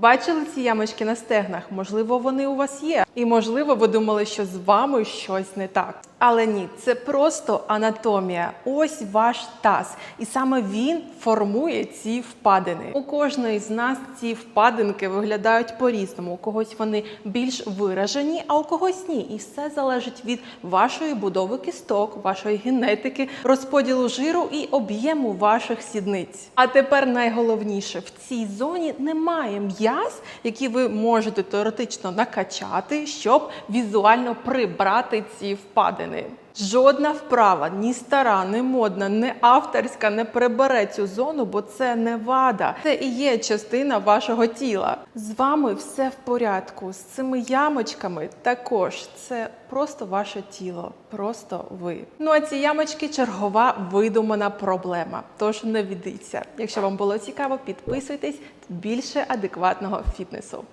Бачили ці ямочки на стегнах? Можливо, вони у вас є. І можливо, ви думали, що з вами щось не так. Але ні, це просто анатомія. Ось ваш таз. І саме він формує ці впадини. У кожної з нас ці впадинки виглядають по-різному. У когось вони більш виражені, а у когось ні. І все залежить від вашої будови кісток, вашої генетики, розподілу жиру і об'єму ваших сідниць. А тепер найголовніше в цій зоні немає м'яз, які ви можете теоретично накачати, щоб візуально прибрати ці впадини. Жодна вправа, ні стара, ні модна, не авторська не прибере цю зону, бо це не вада. Це і є частина вашого тіла. З вами все в порядку. З цими ямочками також це просто ваше тіло, просто ви. Ну а ці ямочки чергова видумана проблема. Тож не відіться. Якщо вам було цікаво, підписуйтесь більше адекватного фітнесу.